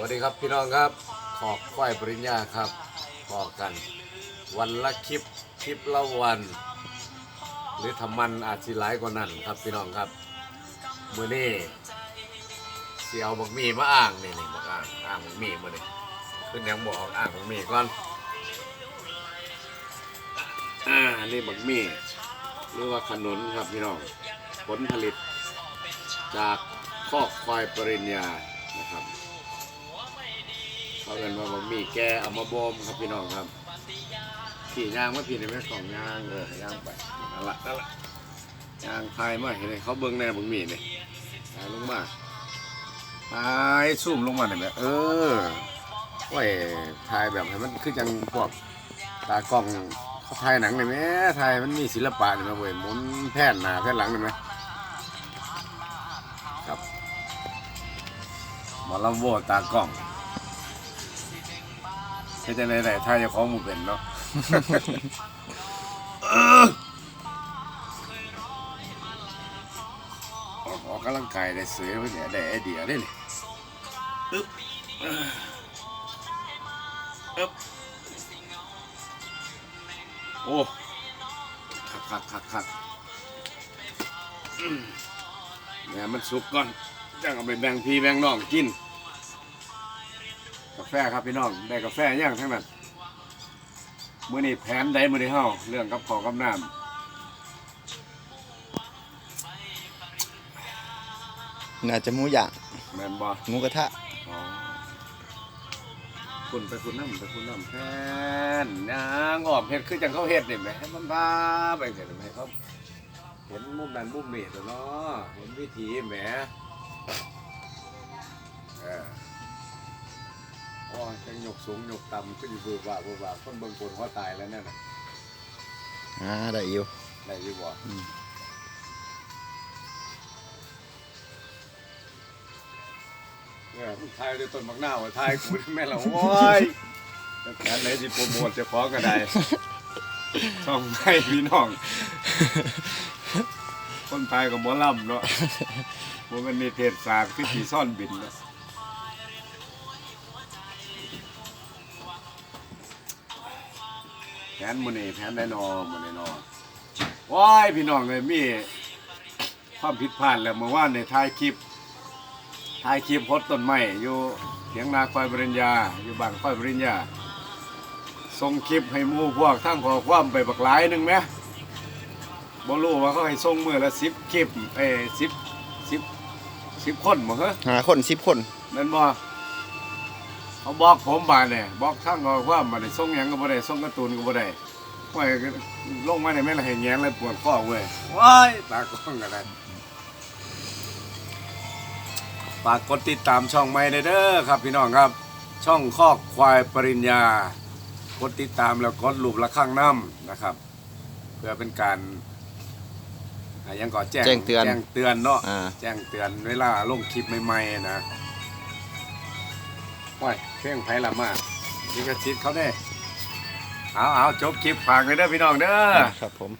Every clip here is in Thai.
วัสดีครับพี่น้องครับ ขอบควายปริญญาครับบอกัน วันละคลิปคลิปละวัน หรือทำมันอาจสิหลายกว่านั้นครับพี่น้องครับมือนี้เสียวบักมีมาอ่างนี่นี่บักอ่างอ่างบักมีมือนี้ขึ้นยังบอกอ่างบักมีก่อนอ่านี่บักมีหรือว่าขนุนครับพี่น้องผลผลิตจากคอกควายปริญญานะครับ เขาเรียนว่าบะหมี่แกเอามาบ่มครับพี่น้องครับขี่ย่างมาพี่ในแม่ของย่างเออย่างไปนั่นละนั่นละย่างพายมาเห็นไหมเขาเบิ้งแน่บะหมี่เนี่ยพายลงมาพายซูมลงมาเนี่ยแม่เออโอ้ยถ่ายแบบให้มันคือจังพวกตากล้องเขาถ่ายหนังเนี่ยแม่ถ่ายมันมีศิลปะเนี่ยแม่เว้ยหมุนแผ่นหน้าแผ่นหลังเนี่ยแม่ครับมอลำโวตากล้อง เฮ็ดจังได๋ได้ถ้าเจ้าของบ่เป็นเนาะออกออกกำลังกายได้สวยเพิ่นเนี่ยได้ไอเดียได้นี่อึ๊บอึ๊บโอ้คักคักคักคักเนี่ยมันสุกก่อนจังเอาไปแบ่งพี่แบ่งน้องกิน กาแฟครับพี่น้องได้กาแฟย่างทั้งนั้นมื้อนี้แผนใดมื้อนี้เฮาเรื่องกับข้าวกับน้น่าจะหมูย่างำแม่นบ่หมูกระทะอ๋อคุณไปคุณน้ำไปคุณน้ำแผนยางอ้อมเฮ็ดคือจังเขาเฮ็ดนี่แหมให้มันบ้าไปเฮ็ดให้เขาเห็นมุมนั้นมุมนี้ตัวเนาะเห็นวิธีแหมเออ โอ้ยจังยกสูงยกต่ำขึ้นอยู่บือว่าบือว่าคนเบิ่งคนเขาตายแล้วนั่นน่ะอ่าได้อยู่ได้อยี่บ่อืมเนี่ยมึงทายด้วยต้นมักหน้าวทายกูนี่แม่นละโอ้ยแต่แขนไหนสิโปรโมทเจะฟ้าของก็ได้ช่องให้พี่น้อง คนไทยกับหมอลำเนาะมันเป็นนิเทศศาสตร์คือสีซ่อนบินเนาะ แผนมันนี่แผนแน่นอนมันแน่นอนว้ายพี่น้องเลยมีความผิดพลาดแล้วเมื่อวานในท้ายคลิปท้ายคลิปพดต้นไม้อยู่เถียงนาควายปริญญา อยู่บ้านควายปริญญาส่งคลิปให้หมู่พวกทั้งขอความไปบักหลายหนึงไหมบ่รู้ว่าเขาให้ส่งมือละสิบคลิปเอ้สิบสิบสิบคนบ่เหรอหาคนสิบคนนั่นบ่ เขาบอกผมมาเนี่ยบอกข้างก็ว่ามาได้ส่งหยังก็บ่ได้ส่งการ์ตูนก็บ่ได้ว้ยลงมาในแม่ละให้แงนเลยปวดคอเว้ยว้ายตากล้องก็ได้ฝากกดติดตามช่องใหม่ได้เด้อครับพี่น้องครับ ช่องคอกควายปริญญากดติดตามแล้วกดรูประฆังน้ำนะครับ เพื่อเป็นการอ่ายังก่อแจ้งแจ้งเตือน แจ้งเตือนเนาะอ่า แจ้งเตือนเวลาลงคลิปใหม่ๆนะ โอ้ยเพลงไพละมากนี่ก็ชิดเขาได้เอาเอาจบคลิปฝากเลยเด้อพี่น้องเด้อครับผม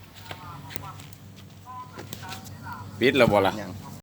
ปิดแล้วบ่ล่ะ ยัง